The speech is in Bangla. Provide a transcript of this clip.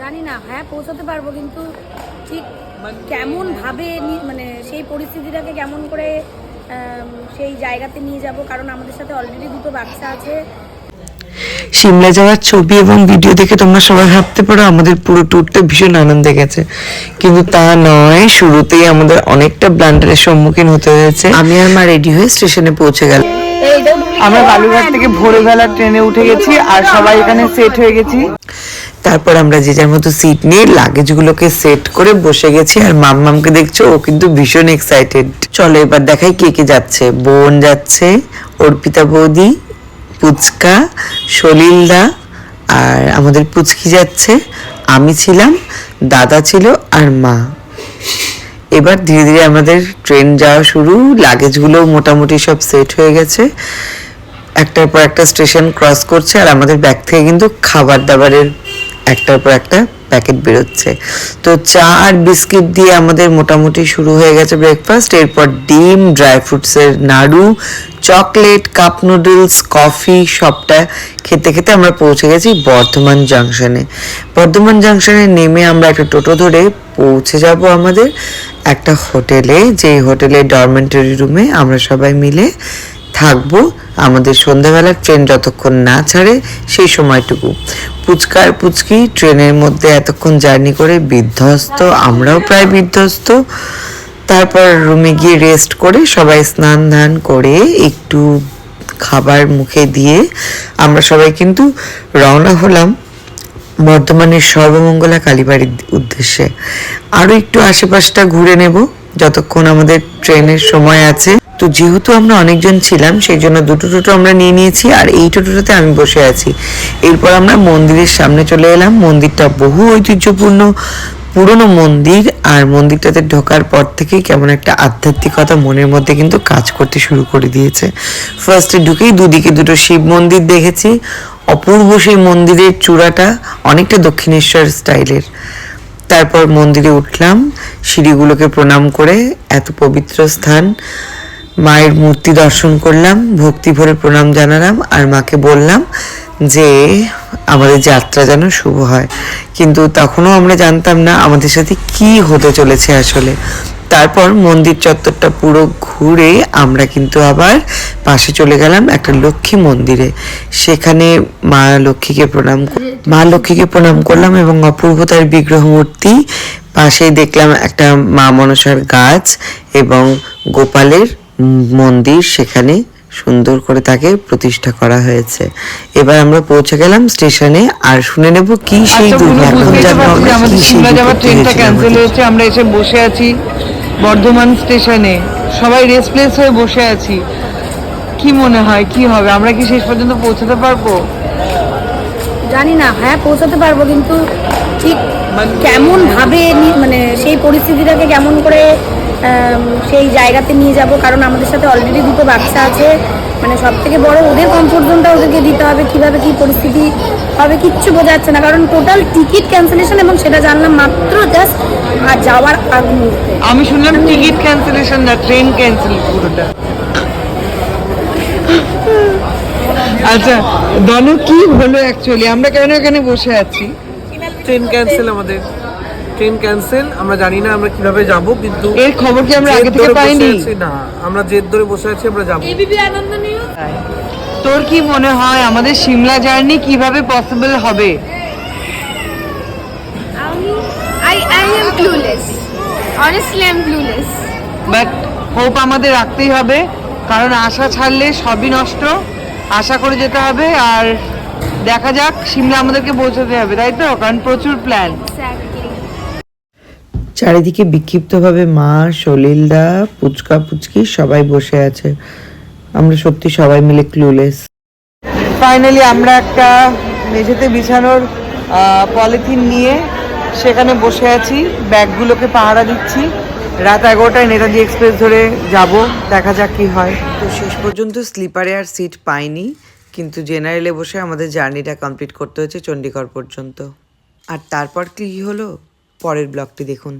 জানি না হ্যাঁ পৌঁছাতে পারব কিন্তু ঠিক কেমন ভাবে মানে সেই পরিস্থিতিটাকে কেমন করে সেই জায়গাতে নিয়ে যাব কারণ আমাদের সাথে অলরেডি দুটো বাচ্চা আছে। সিমলা যাওয়ার ছবি এবং ভিডিও দেখে তোমরা সবাই ভাবতে পারো আমাদের পুরো ট্যুরটা ভীষণ আনন্দে গেছে। কিন্তু তা নয় শুরুতেই আমাদের অনেকটা ব্লান্ডারের সম্মুখীন হতে হয়েছে। আমি আর মা রেডি হয়ে স্টেশনে পৌঁছে গেলাম। আমরা বালুঘাট থেকে ভোরবেলা ট্রেনে উঠে গেছি আর সবাই এখানে সেট হয়ে গেছি। তারপর আমরা যে যার মতো সিট নিয়ে লাগেজগুলোকে সেট করে বসে গেছি আর মাম্মামকে দেখছ, ও কিন্তু ভীষণ এক্সাইটেড চলো এবার দেখাই কে কে যাচ্ছে। বোন যাচ্ছে, অর্পিতা বৌদি, পুচকা, সলিলদা আর আমাদের পুচকি যাচ্ছে। আমি ছিলাম, দাদা ছিল আর মা। এবার ধীরে ধীরে আমাদের ট্রেন যাওয়া শুরু লাগেজগুলো মোটামুটি সব সেট হয়ে গেছে। একটার পর একটা স্টেশন ক্রস করছে আর আমাদের ব্যাগ থেকে কিন্তু খাবার দাবারের একটার পর একটা প্যাকেট বেরোচ্ছে। তো চা আর বিস্কিট দিয়ে আমাদের মোটামুটি শুরু হয়ে গেছে ব্রেকফাস্ট এরপর ডিম ড্রাই ফ্রুটসের নাড়ু চকলেট কাপ নুডলস কফি সবটা খেতে খেতে আমরা পৌঁছে গেছি বর্ধমান জাংশনে বর্ধমান জাংশনে নেমে আমরা একটা টোটো ধরে পৌঁছে যাব আমাদের একটা হোটেলে। যে হোটেলের ডরমেন্টারি রুমে আমরা সবাই মিলে থাকব। আমাদের সন্ধ্যাবেলার ট্রেন যতক্ষণ না ছাড়ে, সেই সময়টুকু। পুচকার পুচকি ট্রেনের মধ্যে এতক্ষণ জার্নি করে বিধ্বস্ত, আমরাও প্রায় বিধ্বস্ত। তারপর রুমে গিয়ে রেস্ট করে সবাই স্নান ধান করে একটু খাবার মুখে দিয়ে আমরা সবাই কিন্তু রওনা হলাম বর্ধমানের সর্বমঙ্গলা কালীবাড়ির উদ্দেশ্যে। আরও একটু আশেপাশটা ঘুরে নেব। যতক্ষণ আমাদের ট্রেনের সময় আছে। তো যেহেতু আমরা অনেকজন ছিলাম সেই জন্য দুটো টোটো আমরা নিয়ে নিয়েছি আর এই টোটোটাতে আমি বসে আছি। এরপর আমরা মন্দিরের সামনে চলে এলাম। মন্দিরটা বহু ঐতিহ্যপূর্ণ, পুরনো মন্দির আর মন্দিরটাতে ঢোকার পর থেকেই কেমন একটা আধ্যাত্মিকতা মনের মধ্যে কিন্তু কাজ করতে শুরু করে দিয়েছে। ফার্স্টে ঢুকেই দুদিকে দুটো শিব মন্দির দেখেছি। অপূর্ব সেই মন্দিরের চূড়াটা অনেকটা দক্ষিণেশ্বর স্টাইলের তারপর মন্দিরে উঠলাম, সিঁড়িগুলোকে প্রণাম করে এত পবিত্র স্থান। মায়ের মূর্তি দর্শন করলাম, ভক্তি ভরে প্রণাম জানালাম আর মাকে বললাম যে, আমাদের যাত্রা যেন শুভ হয়। কিন্তু তখনও আমরা জানতাম না আমাদের সাথে কি হতে চলেছে আসলে। তারপর মন্দির চত্বরটা পুরো ঘুরে আমরা কিন্তু আবার পাশে চলে গেলাম একটা লক্ষ্মী মন্দিরে। সেখানে মা লক্ষ্মীকে প্রণাম মা লক্ষ্মীকে প্রণাম করলাম এবং অপূর্বতার বিগ্রহ মূর্তি পাশেই দেখলাম একটা মা মনসার গাছ এবং গোপালের মন্দির সেখানে সুন্দর করে তাকে প্রতিষ্ঠা করা হয়েছে। এবার আমরা পৌঁছে গেলাম স্টেশনে আর শুনে নেব কি সেই দুর্ঘটনা আমাদের যাওয়ার ট্রেনটা ক্যান্সেল হয়েছে আমরা এসে বসে আছি। বর্ধমান স্টেশনে। সবাই রেস্টলেস হয়ে বসে আছি। কি মনে হয় কি হবে? আমরা কি শেষ পর্যন্ত পৌঁছাতে পারব? জানি না হ্যাঁ পৌঁছাতে পারব কিন্তু ঠিক কেমন ভাবে মানে সেই পরিস্থিতিটাকে কেমন করে সেই জায়গাতে নিয়ে যাব কারণ আমাদের সাথে অলরেডি দুটো বাচ্চা আছে। মানে সব থেকে বড় ওদের কমফোর্ট জোনটা ওদেরকে দিতে হবে কীভাবে কি পরিস্থিতি হবে কিচ্ছু বোঝা যাচ্ছে না কারণ টোটাল টিকিট ক্যান্সেলেশন এবং সেটা জানলাম মাত্র জাস্ট আর যাওয়ার আগ মুহূর্তে। আমি শুনলাম টিকিট ক্যান্সেলেশন না ট্রেন ক্যান্সেল পুরোটা। আচ্ছা দনু কি হলো অ্যাকচুয়ালি আমরা কেন এখানে বসে আছি? ট্রেন ক্যান্সেল আমাদের। ট্রেন ক্যান্সেল আমরা জানি না আমরা কীভাবে যাব কিন্তু এর খবর কি আমরা আগে থেকে ধরে পাইনি? না আমরা জেদ ধরে বসে আছি আমরা যাব। তোর কি মনে হয় আমাদের সিমলা জার্নি কীভাবে পসিবল হবে? I, I am clueless. Honestly, I'm clueless. But hope আমাদের রাখতেই হবে কারণ আশা ছাড়লে সবই নষ্ট। আশা করে যেতে হবে আর দেখা যাক সিমলা আমাদেরকে পৌঁছাতে হবে তাই তো? কারণ প্রচুর প্ল্যান চারিদিকে বিক্ষিপ্তভাবে মা সলিলদা পুচকা পুচকি সবাই বসে আছে। আমরা সত্যি সবাই মিলে ক্লুলেস ফাইনালি আমরা একটা মেঝেতে বিছানোর পলিথিন নিয়ে সেখানে বসে আছি। ব্যাগগুলোকে পাহারা দিচ্ছি। রাত এগারোটায় নেতাজি এক্সপ্রেস ধরে যাব। দেখা যাক কি হয়। তো শেষ পর্যন্ত স্লিপারে আর সিট পাইনি কিন্তু জেনারেলে বসে আমাদের জার্নিটা কমপ্লিট করতে হয়েছে চণ্ডীগড় পর্যন্ত। আর তারপর কি হলো? পরের ব্লগটি দেখুন।